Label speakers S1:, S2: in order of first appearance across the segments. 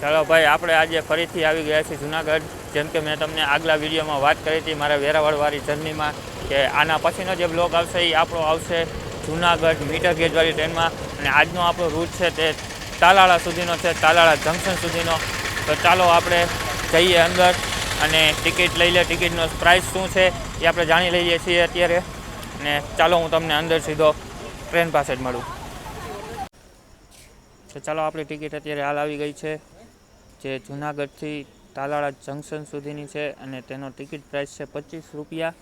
S1: ચાલો ભાઈ, આપણે આજે ફરીથી આવી ગયા છીએ જુનાગઢ. જેમ કે મેં તમને આગલા વિડીયોમાં વાત કરી હતી મારા વેરાવળવાળી જર્નીમાં કે આના પછીનો જે બ્લોગ આવશે એ આપણો આવશે જુનાગઢ મીટર ગેજવાળી ટ્રેનમાં. અને આજનો આપણો રૂટ છે તે તાલાળા સુધીનો છે, તાલાળા જંકશન સુધીનો. તો ચાલો આપણે જઈએ અંદર અને ટિકિટ લઈ લે. ટિકિટનો પ્રાઇસ શું છે એ આપણે જાણી લઈએ છીએ અત્યારે. અને ચાલો હું તમને અંદર સીધો ટ્રેન પાસે જ મળું. તો ચાલો, આપણી ટિકિટ અત્યારે હાલ આવી ગઈ છે. જે જુનાગઢથી તાલાળા જંકશન સુધીની છે અને તેનો ટિકિટ પ્રાઇસ છે પચીસ રૂપિયા.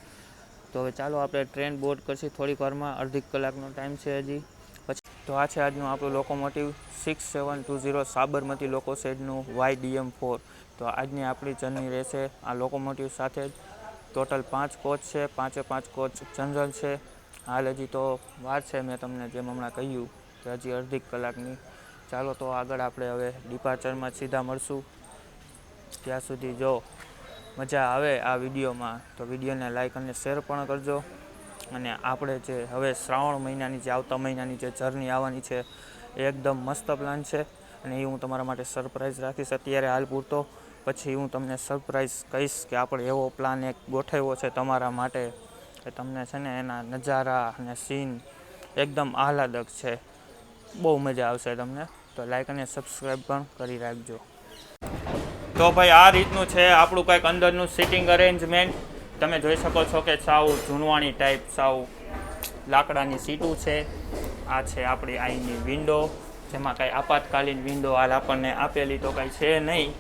S1: તો હવે ચાલો આપણે ટ્રેન બોર્ડ કરશી. થોડીક વારમાં અડધી કલાકનો ટાઈમ છે હજી. પછી તો આ છે આજનું આપણું locomotive six seven two zero Sabarmati loco સેડનું Y DM four તો આજની આપણી જર્ની રહેશે આ લોકોમોટિવ સાથે જ. ટોટલ પાંચ કોચ છે, પાંચે પાંચ કોચ જનરલ છે. હાલ હજી તો વાર છે, મેં તમને જેમ હમણાં કહ્યું કે હજી અડધી કલાકની ચાલો તો આગળ આપણે હવે ડિપાર્ચરમાં સીધા મળશું. ત્યાં સુધી જો મજા આવે આ વિડીયોમાં, તો વિડીયોને લાઈક અને શેર પણ કરજો. અને આપણે જે હવે શ્રાવણ મહિનાની જે આવતા મહિનાની જે જર્ની આવવાની છે, એ એકદમ મસ્ત પ્લાન છે. અને એ હું તમારા માટે સરપ્રાઈઝ રાખીશ. અત્યારે હાલ પૂરતો. પછી હું તમને સરપ્રાઈઝ કહીશ કે આપણે એવો પ્લાન એક ગોઠવ્યો છે તમારા માટે. કે તમને છે ને એના નજારા અને સીન એકદમ આહલાદક છે. બહુ મજા આવશે તમને. તો લાઈક અને સબસ્ક્રાઈબ પણ કરી રાખજો. તો ભાઈ આ રીતનું છે, આપણું કંઈક અંદરનું સિટિંગ અરેન્જમેન્ટ તમે જોઈ શકો છો કે સાવ જૂનવાણી ટાઈપ સાવ લાકડાની સીટું છે. આ છે આપણી અહીંની વિન્ડો જેમાં કાંઈ આપાતકાલીન વિન્ડો હાલ આપણને આપેલી તો કાંઈ છે નહીં.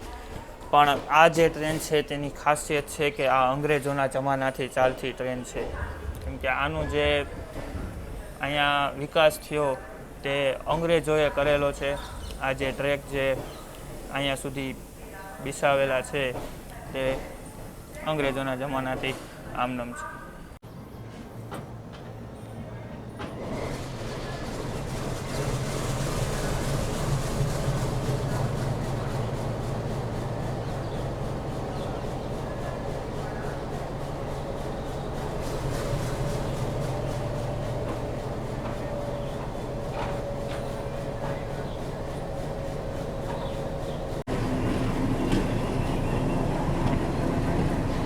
S1: પણ આ જે ટ્રેન છે તેની ખાસિયત છે કે આ અંગ્રેજોના જમાનાથી ચાલતી ટ્રેન છે. કેમ કે આનું જે અહીંયા વિકાસ થયો તે અંગ્રેજોએ કરેલો છે. આ જે ટ્રેક જે અહીંયા સુધી બિસાવેલા છે તે અંગ્રેજોના જમાનાથી આમનામ છે.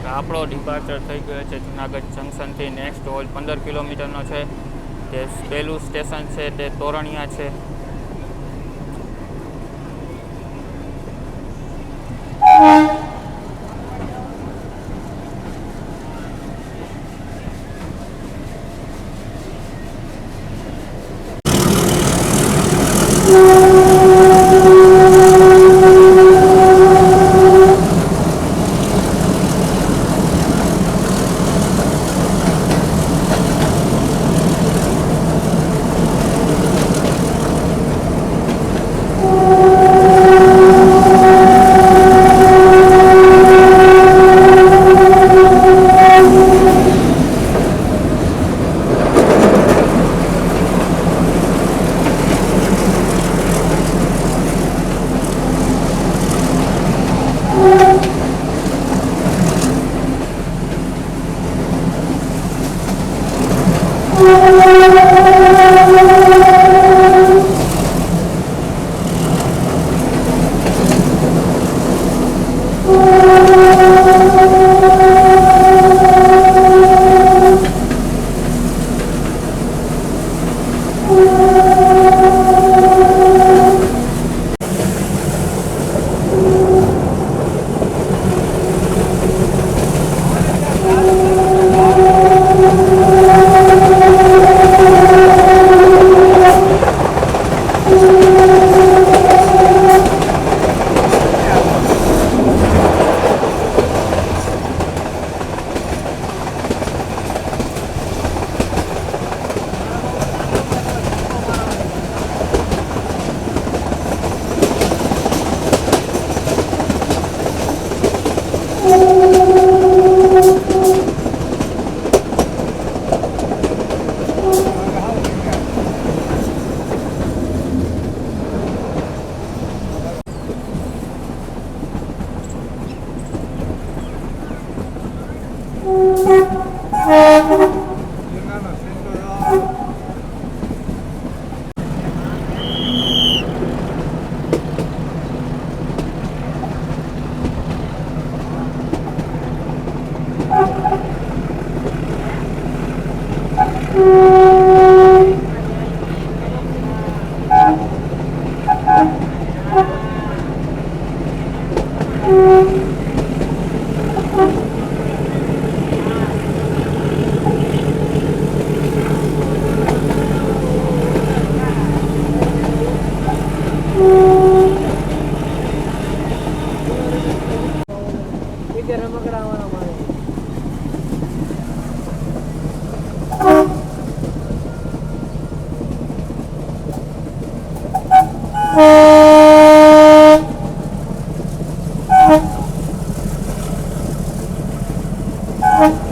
S1: આપણો ડિપાર્ચર થઈ ગયો છે. જુનાગઢ જંકશનથી નેક્સ્ટ હોલ પંદર કિલોમીટરનો છે. તે પહેલું સ્ટેશન છે, તે તોરણિયા છે. તો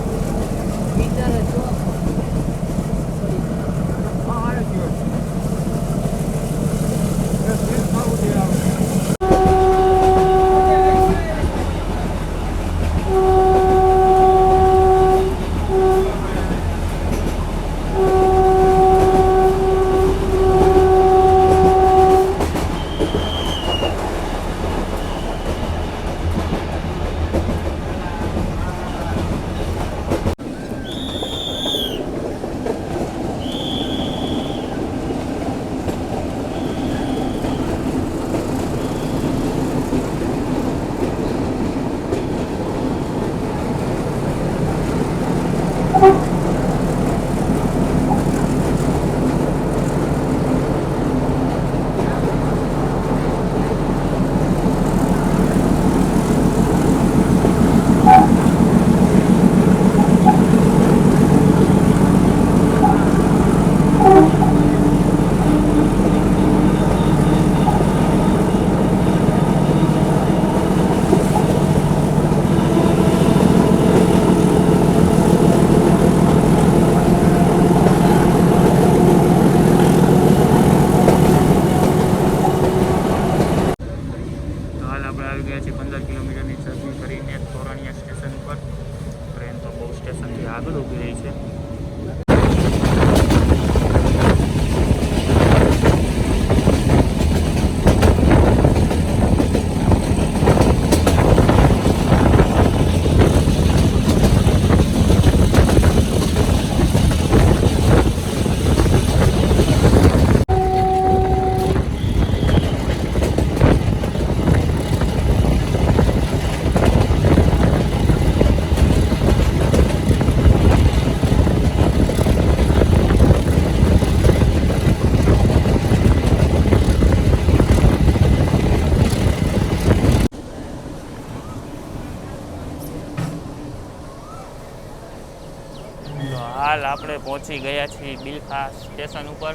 S1: પહોંચી ગયા છીએ બિલખા સ્ટેશન ઉપર.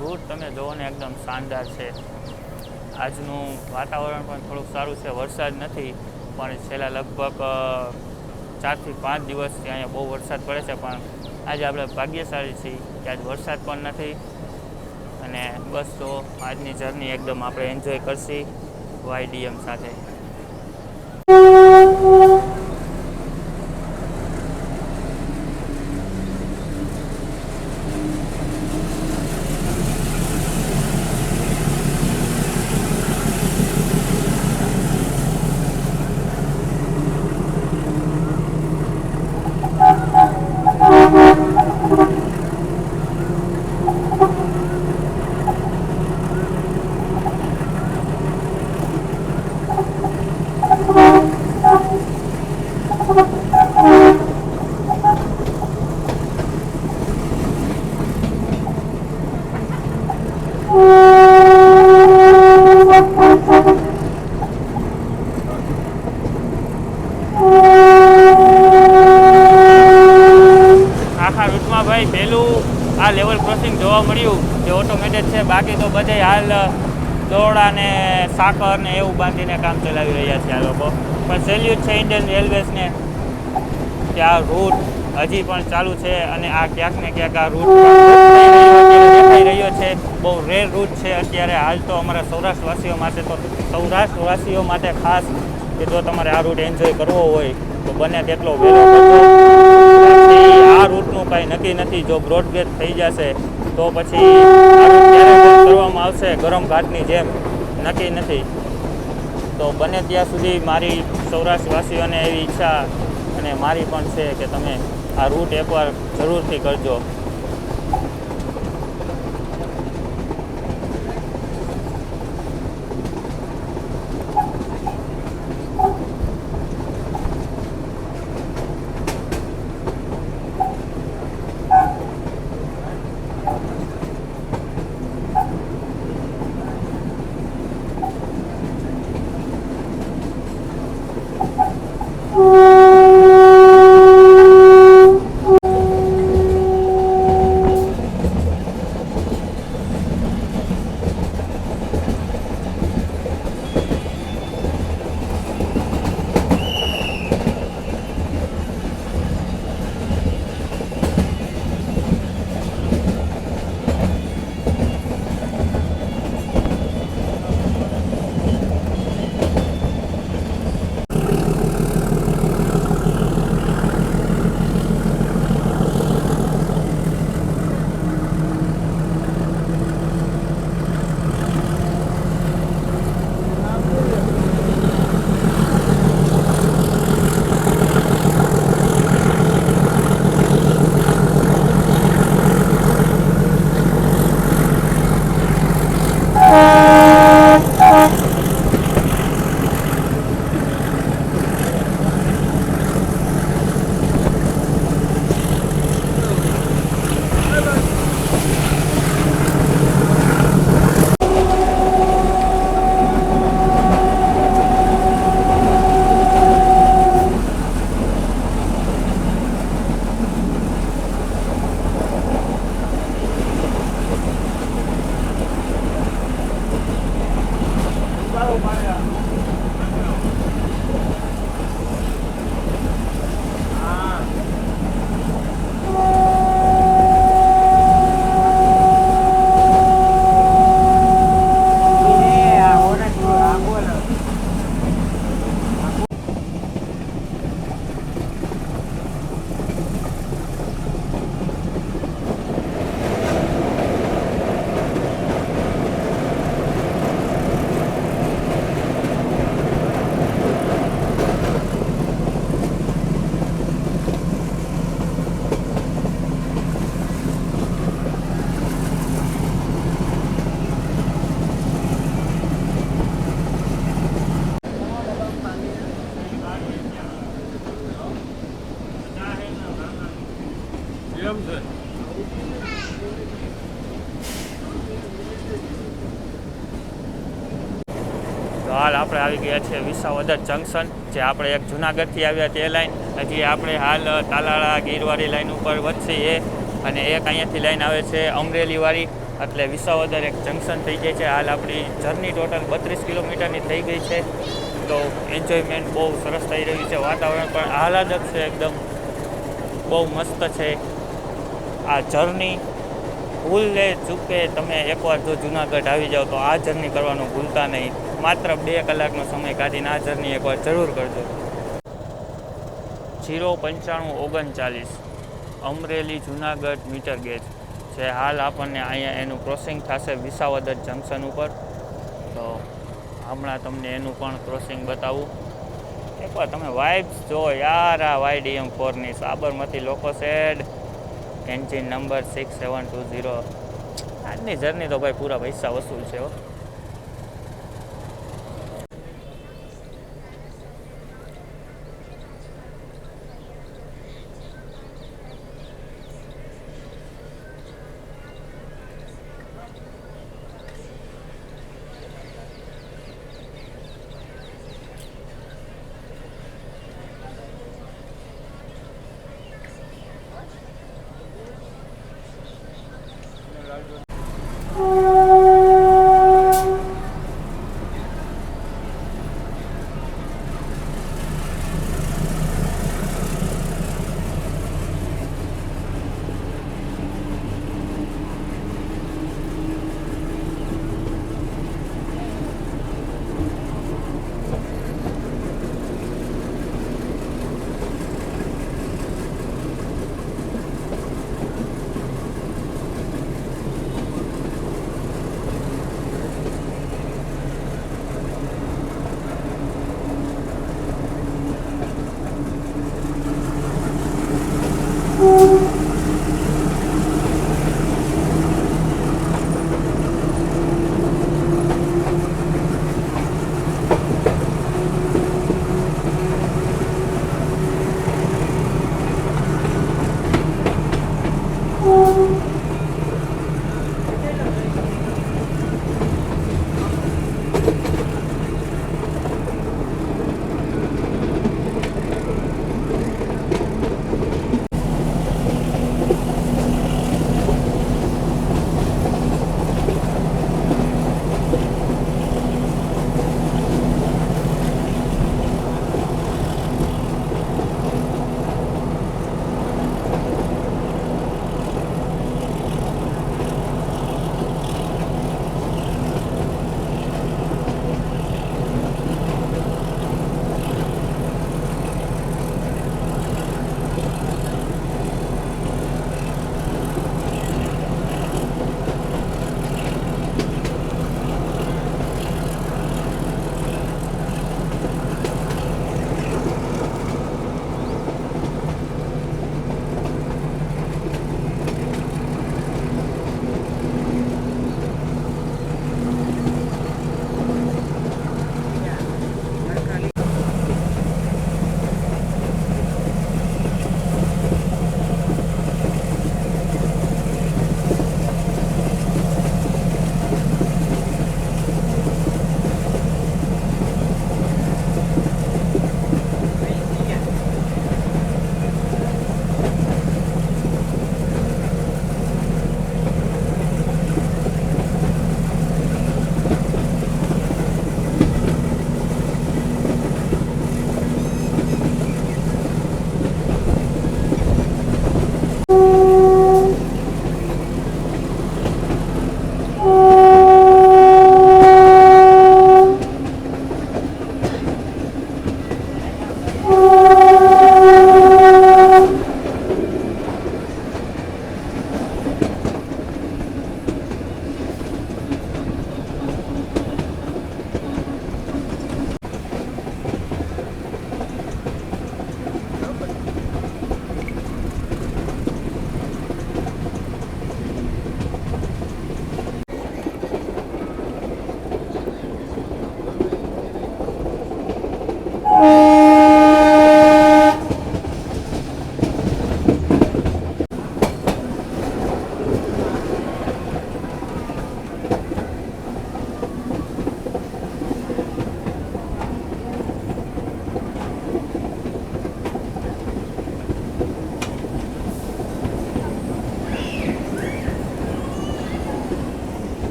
S1: રૂટ તમે જુઓ ને એકદમ શાનદાર છે. આજનું વાતાવરણ પણ થોડુંક સારું છે. વરસાદ નથી, પણ છેલ્લા લગભગ ચારથી પાંચ દિવસથી અહીંયા બહુ વરસાદ પડે છે. પણ આજે આપણે ભાગ્યશાળી છીએ કે આજ વરસાદ પણ નથી. અને બસ તો આજની જર્ની એકદમ આપણે એન્જોય કરશી. વાયડીએમ સાથે આખા રૂટમાં ભાઈ પહેલું આ લેવલ ક્રોસિંગ જોવા મળ્યું જે ઓટોમેટેડ છે બાકી હાલ દોડા ને સાકર ને એવું બાંધીને કામ ચલાવી રહ્યા છે આ લોકો. પણ સેલ્યુટ છે ઇન્ડિયન રેલવેઝને કે આ રૂટ હજી પણ ચાલુ છે અને આ ક્યાંક ને ક્યાંક આ રૂટ દેખાઈ રહ્યો છે બહુ રેર રૂટ છે અત્યારે. હાલ તો અમારા સૌરાષ્ટ્રવાસીઓ માટે તો, સૌરાષ્ટ્રવાસીઓ માટે ખાસ કે જો તમારે આ રૂટ એન્જોય કરવો હોય, તો બને તેટલો વહેલો આ રૂટનું કાંઈ નક્કી નથી. જો બ્રોડગેજ થઈ જશે, તો પછી કરવામાં આવશે ગરમ ઘાટની જેમ. નક્કી નથી. તો બને ત્યાં સુધી મારી સૌરાષ્ટ્રવાસીઓને એવી ઈચ્છા અને મારી પણ છે કે તમે આ રૂટ એકવાર જરૂરથી કરજો. આવી ગયા છે વિસાવદર જંકશન, જે આપણે એક જુનાગઢથી આવ્યા તે લાઈન. હજી આપણે હાલ તાલાળા ગીરવાળી લાઈન ઉપર વધશે એ. અને એક અહીંયાથી લાઈન આવે છે અમરેલીવાળી. એટલે વિસાવદર એક જંકશન થઈ જાય છે. હાલ આપણી જર્ની ટોટલ બત્રીસ કિલોમીટરની થઈ ગઈ છે. તો એન્જોયમેન્ટ બહુ સરસ થઈ રહ્યું છે. વાતાવરણ પણ આહલાદક છે એકદમ બહુ મસ્ત છે. આ જર્ની ભૂલે ચૂકે તમે એકવાર જો જુનાગઢ આવી જાઓ તો આ જર્ની કરવાનું ભૂલતા નહીં. માત્ર બે કલાકનો સમય કાઢીને આ જર્ની એકવાર જરૂર કરજો. જીરો પંચાણું ઓગણચાલીસ. Amreli Junagadh metre gauge. જે હાલ આપણને અહીંયા એનું ક્રોસિંગ થશે વિસાવદર જંકશન ઉપર. તો હમણાં તમને એનું પણ ક્રોસિંગ બતાવું. એકવાર તમે વાઇબ્સ જો યાર આ વાયડીએમ ફોરની Sabarmati loco shed engine number six seven two zero આજની જર્ની તો ભાઈ પૂરા પૈસા વસૂલ છે હો.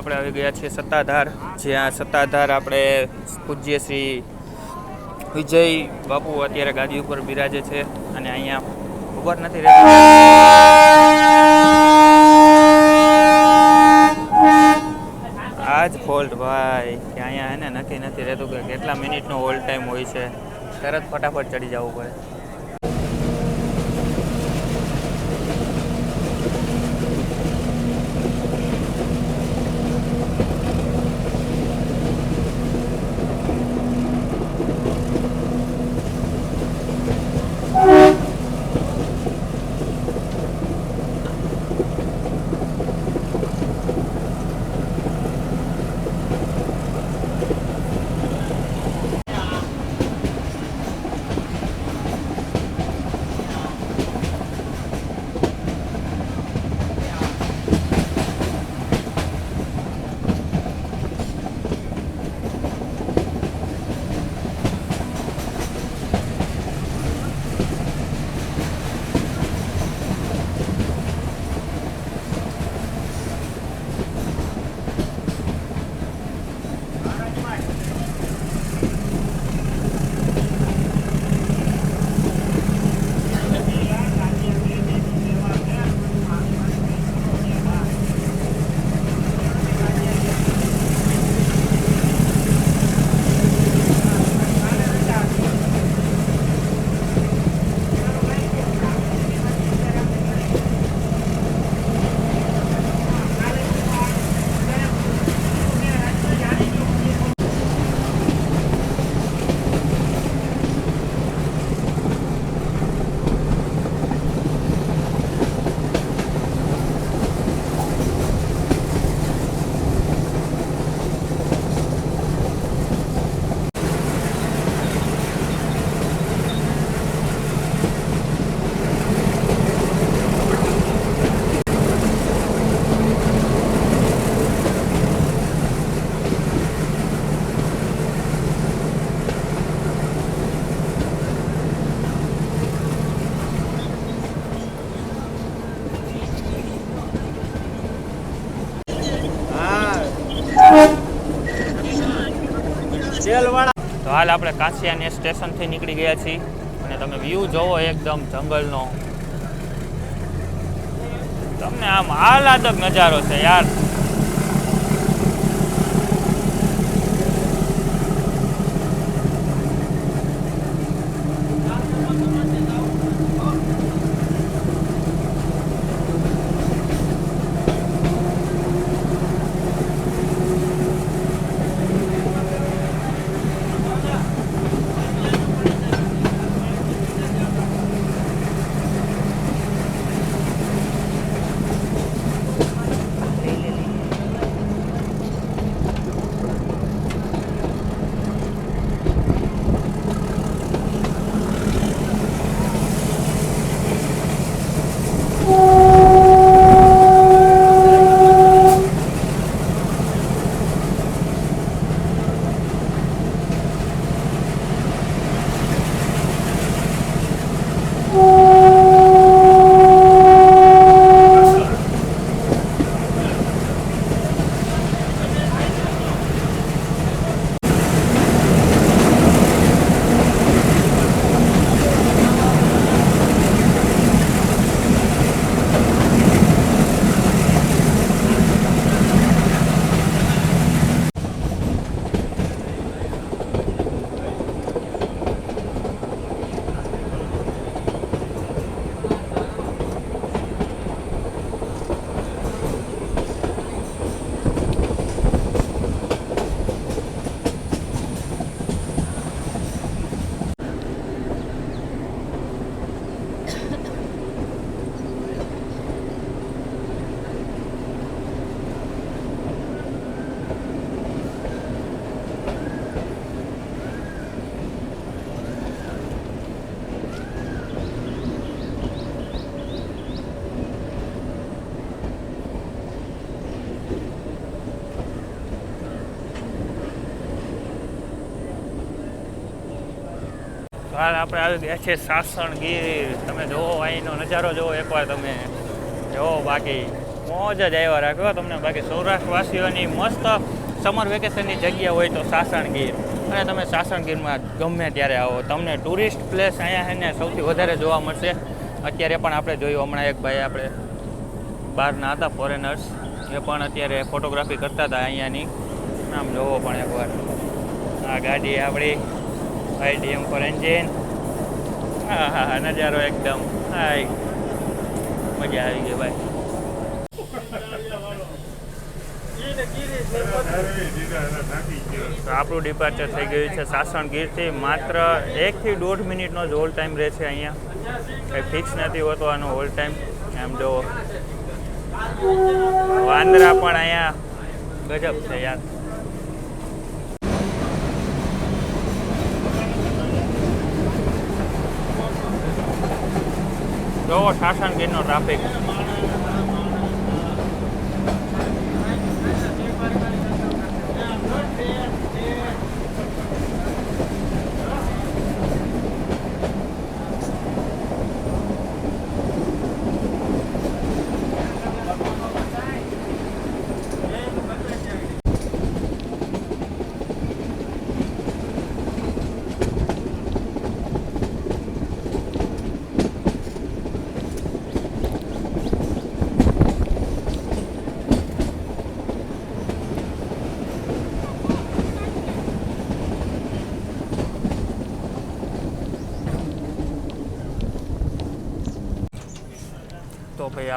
S1: આપણે આવી ગયા છીએ સત્તાધાર. જ્યાં સત્તાધાર આપણે પૂજ્ય શ્રી વિજય બાપુ અત્યારે ગાદી ઉપર બિરાજે છે અને અહીંયા ખબર નથી રહેતી. આ જ ફોલ્ટ ભાઈ, કે અહીંયા એને નથી નથી રહેતું કે કેટલા મિનિટનો હોલ્ડ ટાઈમ હોય છે. તરત ફટાફટ ચડી જવું પડે. તો હાલ આપણે કાંસિયાની સ્ટેશનથી નીકળી ગયા છીએ અને તમે વ્યૂ જોવો એકદમ જંગલનો. તમને આમ આહલાદક નજારો છે યાર. હાલ આપણે આવી ગયા છે સાસણ ગીર. તમે જોવો અહીંનો નજારો જોવો એકવાર તમે. જોવો બાકી મોજ જ આવ્યા રાખ્યો તમને. બાકી સૌરાષ્ટ્રવાસીઓની મસ્ત સમર વેકેશનની જગ્યા હોય તો સાસણગીર અને તમે સાસણગીરમાં ગમે ત્યારે આવો. તમને ટુરિસ્ટ પ્લેસ અહીંયા છે ને સૌથી વધારે જોવા મળશે. અત્યારે પણ આપણે જોયું, હમણાં એક ભાઈ આપણે બહારના હતા ફોરેનર્સ એ પણ અત્યારે ફોટોગ્રાફી કરતા હતા અહીંયાની. આમ જોવો પણ એકવાર. આ ગાડી આપણી આઈડીએમ ફોર એન્જિન હા હા હા, નજારો એકદમ. હાય. મજા આવી ગઈ ભાઈ. તો આપણું ડિપાર્ચર થઈ ગયું છે સાસણ ગીરથી માત્ર એકથી દોઢ મિનિટનો જ હોલ ટાઈમ રહે છે અહીંયા. કંઈ ફિક્સ નથી હોતો આનો હોલ ટાઈમ એમ જો વાંદરા પણ અહીંયા ગજબ છે યાર. જોવો સાસણગીરનો ટ્રાફિક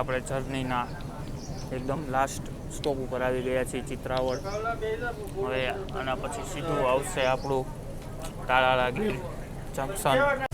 S1: આપણે જર્નીના એકદમ લાસ્ટ સ્ટોપ ઉપર આવી ગયા છીએ ચિત્રાવળ. હવે આના પછી સીધું આવશે આપણું તાળાળા ગીર જંકશન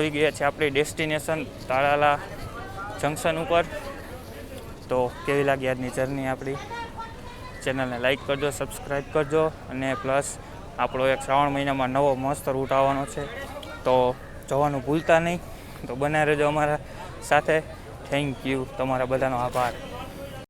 S1: આવ- ગયા છે આપણી ડેસ્ટિનેશન તાળાલા જંકશન ઉપર. તો કેવી લાગી આજની જર્ની આપણી? ચેનલને લાઈક કરજો સબસ્ક્રાઈબ કરજો અને પ્લસ આપણો એક શ્રાવણ મહિનામાં નવો મસ્ત રૂટ આવવાનો છે. તો જવાનું ભૂલતા નહીં. તો બને રહેજો અમારા સાથે. થેન્ક યુ તમારા બધાનો આભાર.